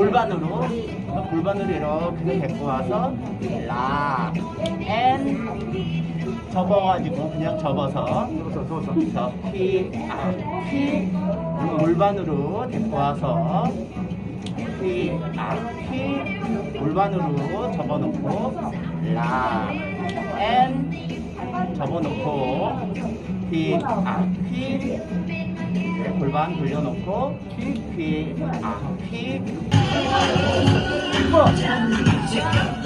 골반으로, 골반으로 이렇게 데리고 와서, 라, 엔, 접어가지고, 그냥 접어서, 아, 퀴, 골반으로 데리고 와서, 퀴, 아, 퀴, 골반으로 접어놓고, 라, 엔, 접어놓고 피, 골반 돌려놓고 피, 피, 아, 피 아,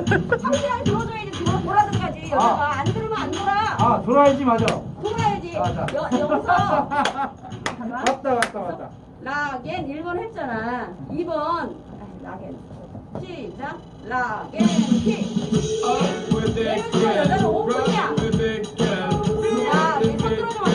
상대랑 들어줘야지. 들어 보라든가지. 여기 아. 봐. 안 들으면 안 돌아. 아, 돌아야지, 맞아. 돌아야지. 맞아. 여, 여기서. 잠깐만. 맞다, 맞다, 맞다. 라겐 1번 했잖아. 2번. 아, 라겐 시작. 라겐 키. 내려주고 여자는 오픈이야. 야, 내 손 들어주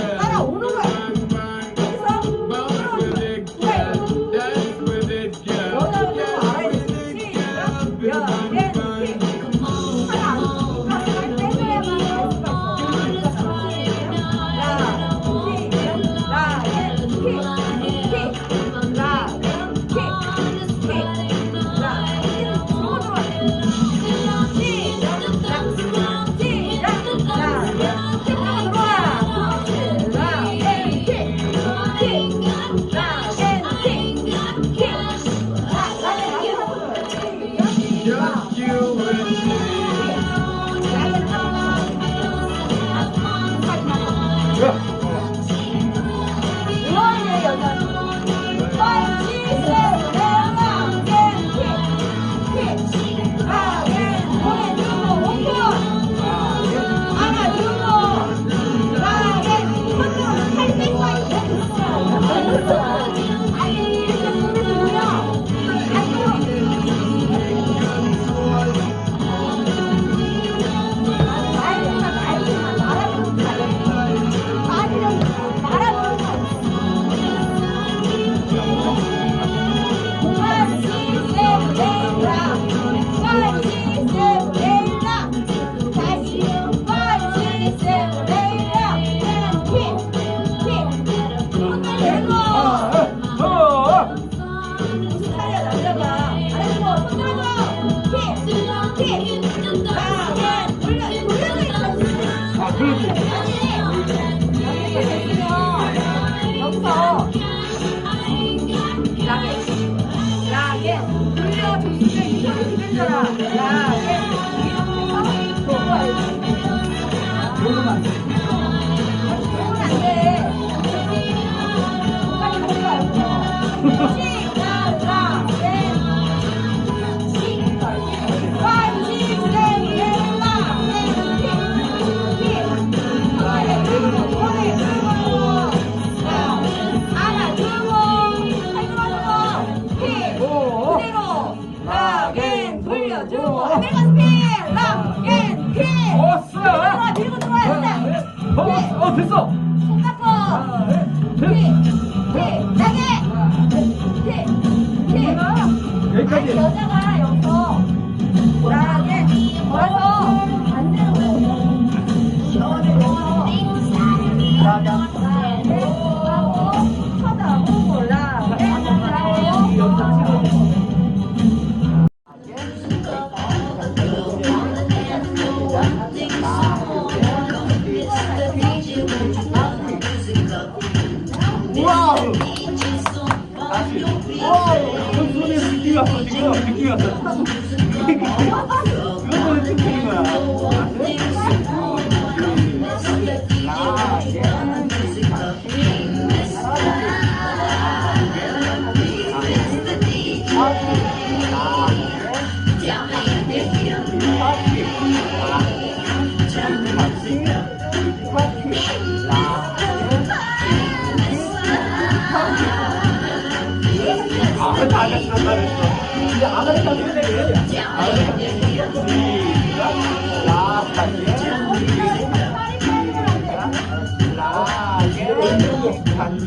아,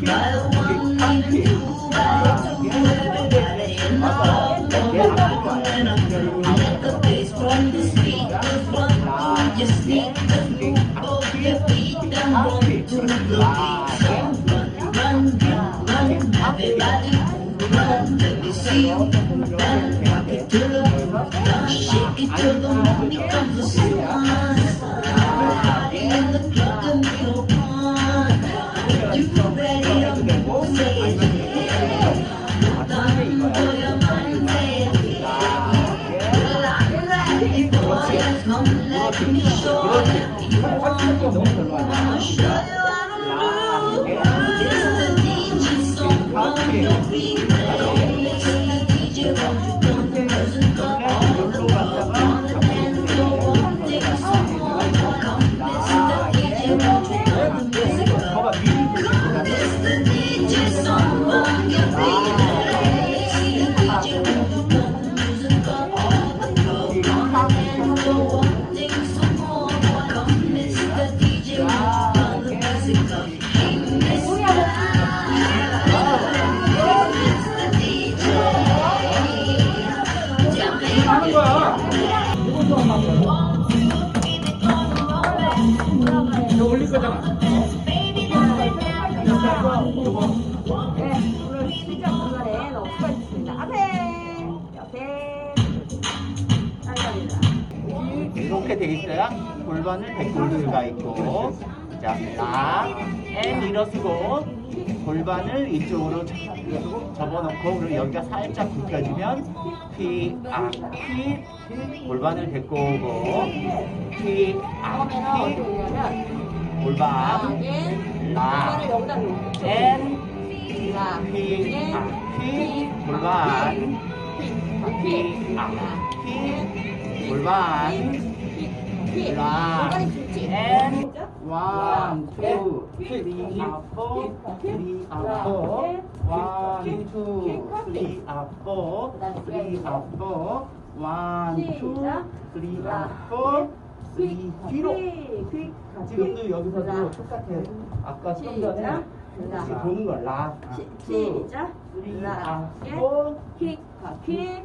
잘 간피, 하는 있어야 골반을 백골드가 있고 자, 라, N 일어서고 골반을 이쪽으로 접- 접어놓고 그리고 여기가 살짝 굽혀지면 피, 아, 피, 골반을 데리고 오고 피, 아, 피, 골반 라, N, 라, 피, 예, 아, 피, 골반 피, 아, 피, 골반 up, four, three, up, four. One, two, three, up, four, three, up, four. One, two, three, up, four, three, 뒤로. 퀵, 지금도 여기서도 똑같아요. 아까 좀 전에 같이 보는 거 라, 예. four, 퀵, 퀵,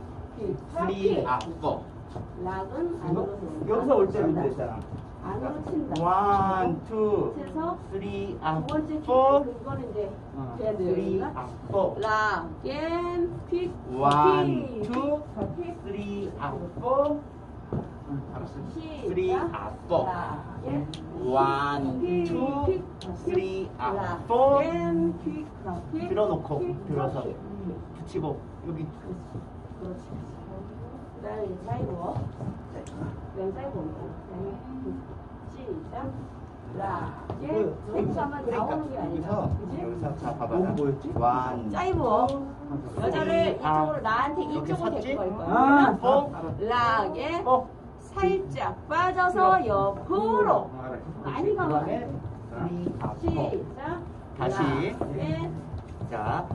three, up, four. 락은 안으로 이거 여기서 올 때는 됐잖아. 안으로 친다. One, two, 그래서 three, 두 up, 번째 퀵, four. 그거는 이제 어, 돼야 three, 돼요. up, four. 락, 겐, 퀵, One, 퀵, two, 퀵, three, up, four. 응, 알았어. Three, up, four. 락, 겐, One, 퀵, two, 퀵, three, up, 락, four. 겐, 퀵, 퀵, 들어놓고 퀵, 들어서 퀵. 음, 붙이고 여기 그렇지. 이제 사이버. 왼. 그다음에 시작. 라. 예. 생수 한번 나오는 게 아니라. 그지? 여기서 자 봐봐. 너무 뭐였지? 완. 사이버. 여자를 아, 이쪽으로 나한테 이쪽으로? 데리고 갈 거야. 아, 뽀. 락에 뽀. 살짝 빠져서 옆으로 많이 아포. 시작. 다시. 락에 자,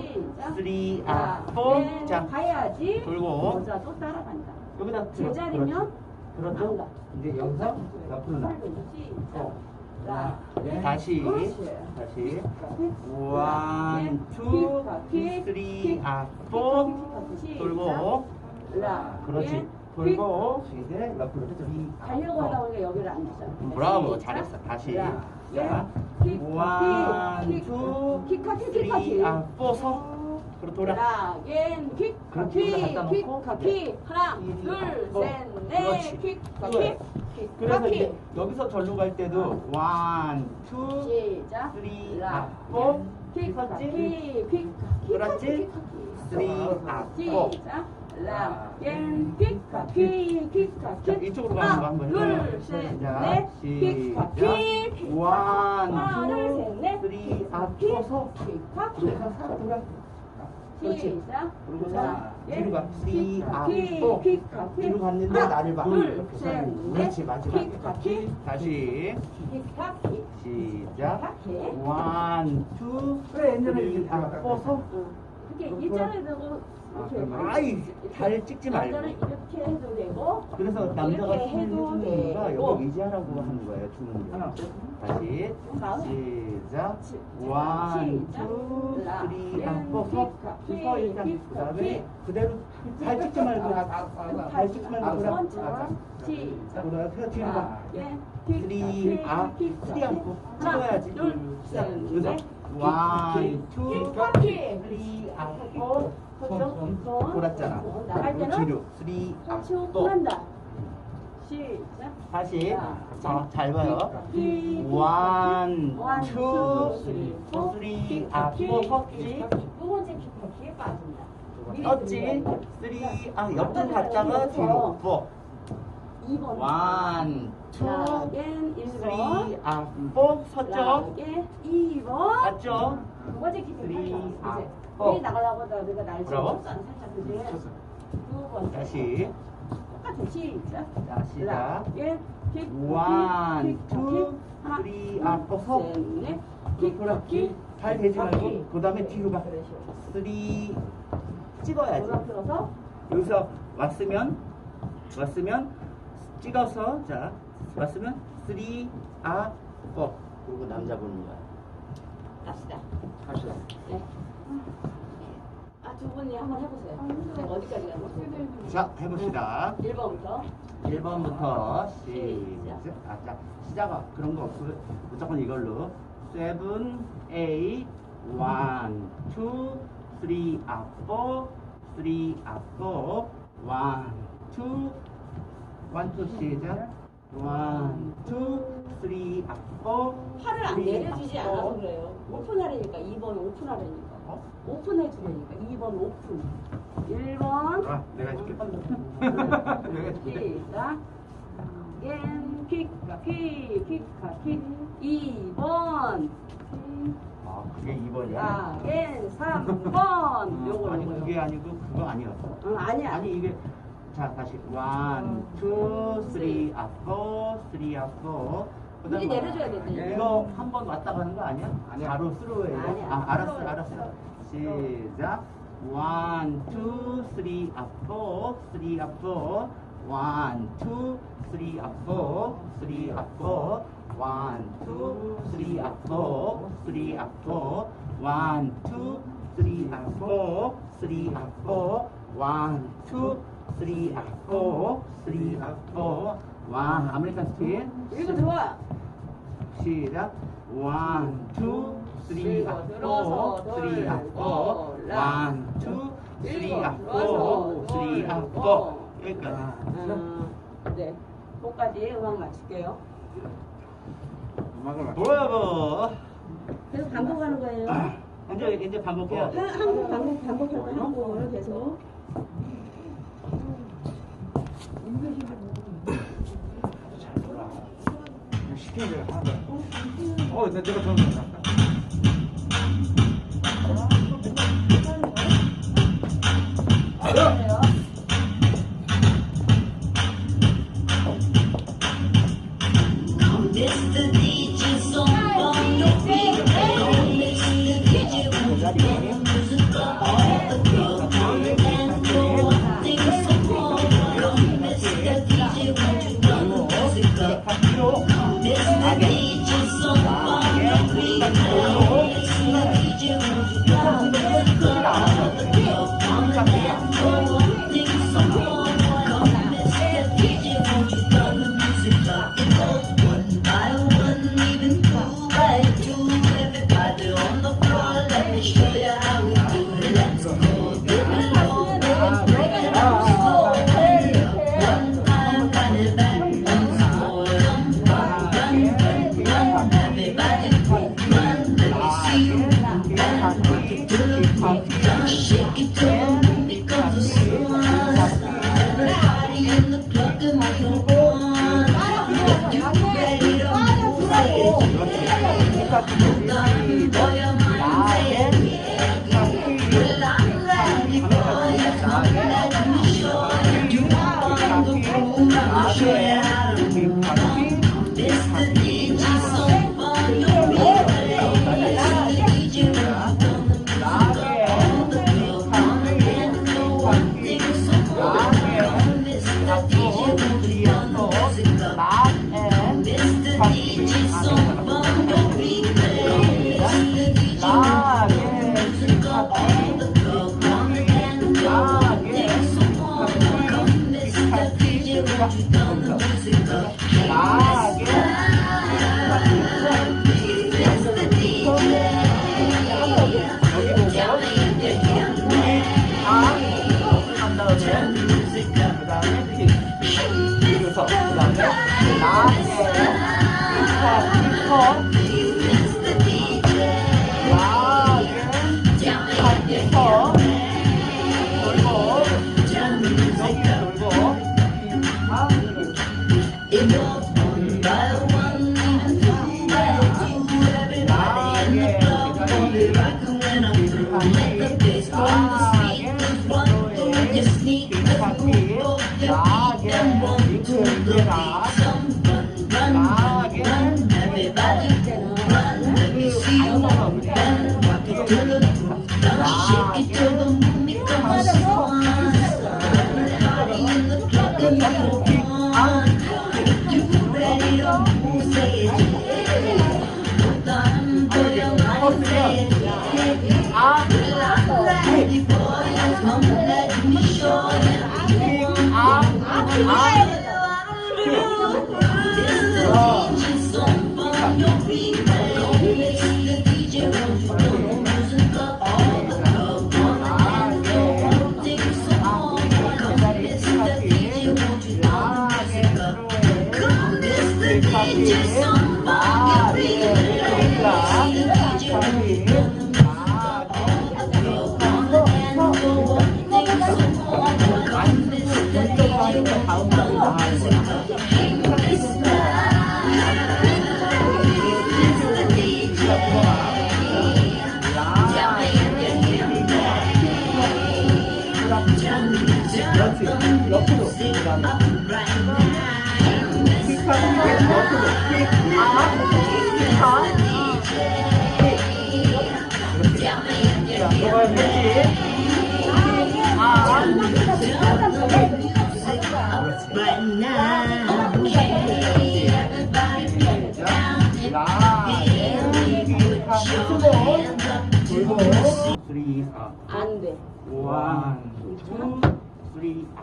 시작. 아, 락에 포. 자, 가야지. 돌고. 여자 또 따라간다. 여기다. 제자리면 그렇죠. 안 가. 이제 여기서 옆으로 나. 시작. 네. 락에 다시. 그렇지. 다시. 원, 투, 쓰리, 아, 포. 돌고. 그렇지. 돌고. 이제 옆으로 아, 가려고 하다 포. 보니까 여기를 안 줬잖아. 브라보, 시작. 잘했어. 다시. 락. 자, 킥, 원, 킥, 투, 킥, 킥, 킥, 쓰리, 킥. 아, 포, 서. 그리고 돌아. 킥, 그렇지, 킥, 여기다 킥, 갖다 놓고. 킥. 하나, 이, 둘, 어, 셋, 그렇지. 넷, 킥, 그거야. 킥, 킥, 그래서 이제 킥. 여기서 절로 갈 때도 원, 투, 시작. 쓰리, 락, 아, 포. 킥, 섰지? 킥, 킥, 킥, 그렇지? 킥, 킥, 쓰리, 아, 포. 시작. 락앤 킥, 킥, 킥, 자, 킥. 이쪽으로 가는 거 한번 해봐요. 둘, 셋, 자, 넷, 킥, 시작. 킥, 킥. 원, 하나, 둘, 투, 셋, 넷. 쓰리, 아, 킥, 포, 서. 킥, 킥. 그러고서 살아 돌아. 그렇지. 시작. 그러고서 락, 뒤로 가. 킥, 쓰리, 아, 킥, 포. 킥, 킥. 뒤로 갔는데 하나, 나를 봐. 둘, 이렇게 셋, 서는 거. 그렇지, 넷. 마지막에. 킥, 킥. 다시. 킥, 킥. 시작. 킥. 원, 투, 쓰리, 아, 들어갔다. 포, 서. 응. 이렇게 일자로 이렇게 아이, 달 찍지 말고. 남자는 이렇게 해도 되고 그래서 남자가 이렇게 해도 해주는 이유가 되고. 여기 의지하라고 하는 거예요, 주는 거. 하나. 다시. 시작. 시- 원, 시작. 투, 라, 쓰리, 엔, 아, 포, 서. 킥, 서 킥, 일단 킥, 그다음에 킥. 그대로 발 찍지 말고 아, 아, 아, 아. 발 찍지 말고 돌아. 원처럼 시작. 돌아. 그냥 뒤로. 쓰리, 아, 쓰리 않고 찍어야지. 둘, 시작. 여기서 넷. 원, 투. 쓰리, 아, 어, 포. 손, 손, 손. 돌았잖아. 어, 나갈 때는 뒤로 쓰리, 아, 같이 포. 오픈한다. 시작. 다시 자, 잘 봐요. 킥, 원, 원, 투, 투, 쓰리, 아. 킥. 두 번째 킥박키에 빠진다. 들어가야 쓰리, 아, 옆으로 갔다가 뒤로. 포. 2번. 원, 투, 락앤 1번. 쓰리, 아, 포. 섰죠? 락앤 2번. 맞죠? 두 번째 킥 쓰리, 아, 이 제 포. 우리 나가려고 하다가 내가 날 뭐라고? 쳤어 살짝 그지? 두 번째. 다시. 똑같은 시작. 자, 시작. 락앤 킥. 원, 킥, 투, 쓰리, 아, 포, 서. 셋, 넷. 킥, 돌아. 킥. 발 대지 말고, 킥. 그 다음에 뒤로 가. 쓰리, 찍어야지. 여기서 왔으면 왔으면 찍어서 자 왔으면 쓰리 아포 그리고 남자 보는 거야. 갑시다. 갑시다. 네. 아, 두 분이 한번 해보세요. 어디까지 가고 자 해봅시다. 1번부터. 1번부터 시작. 아, 자 시작아 그런 거 없어. 무조건 이걸로. 세븐, 에잇, 원, 투, 쓰리, 아, 포, 쓰리, 아, 포, 원, 투, 원, 투 시작. 원, 투, 쓰리, 아, 포. 팔을 안 내려주지 아, 않아서 포. 그래요. 오픈하려니까 2번 오픈하려니까. 어? 오픈해주려니까 2번 오픈 1번 아, 내가 해줄게. 어, 내가 해줄게. 시작 겐 킥카 아, 키 킥카 킥 아, 2번 아, 그게 2번이야? 아겐 3번 요거 아니, 요거 그게 아니고 그거 아니었어. 응, 아니야 아니, 이게. 자, 다시. 1, 2, 3, 4, 4, 4. 우리 내려줘야겠네. 이거 한 번 왔다 가는 거 아니야? 아니야. 바로 스로우예요. 아니야. 아, 알았어, 스로우. 알았어. 시작. One, two, three, up, four, three, up, four. One, two, three, up, four, three, up, four. One, two, three, up, four, three, up, four. One, two, three, up, four, three, up, four. One, two, three, up, four, three, up, four. 와, 아메리칸 스틸. 이거 좋아. 시작. 원, 투, 쓰리, 포, 쓰리, 포. 원, 투, 쓰리, 포, 쓰리, 포. 여기까지. 음, 네. 끝까지 음악 마칠게요. 음악을 마칠게요. 브라보! 계속 반복하는 거예요. 이제, 이제 반복해요. 한국 반복, 반복하고 한국어로 계속. 어, 내가 좋은 거다. 그래서 그 다음에 라멘, 피카, 피커 Yeah. coffee again? Wow. 아, 안 돼.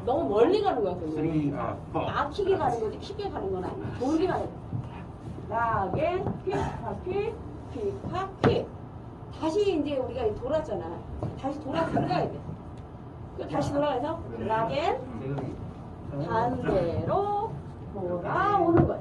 너무 멀리 가는 거야, 그게. 막히게 가는 거지, 키게 가는 건 아니야. 돌게 가는 거야. 나겐, 픽, 파, 픽, 픽, 파, 픽. 다시 이제 우리가 돌았잖아. 다시 돌아 들어가야 돼. 그 다시 돌아가서 네. 락앤 음. 반대로 돌아오는 거야.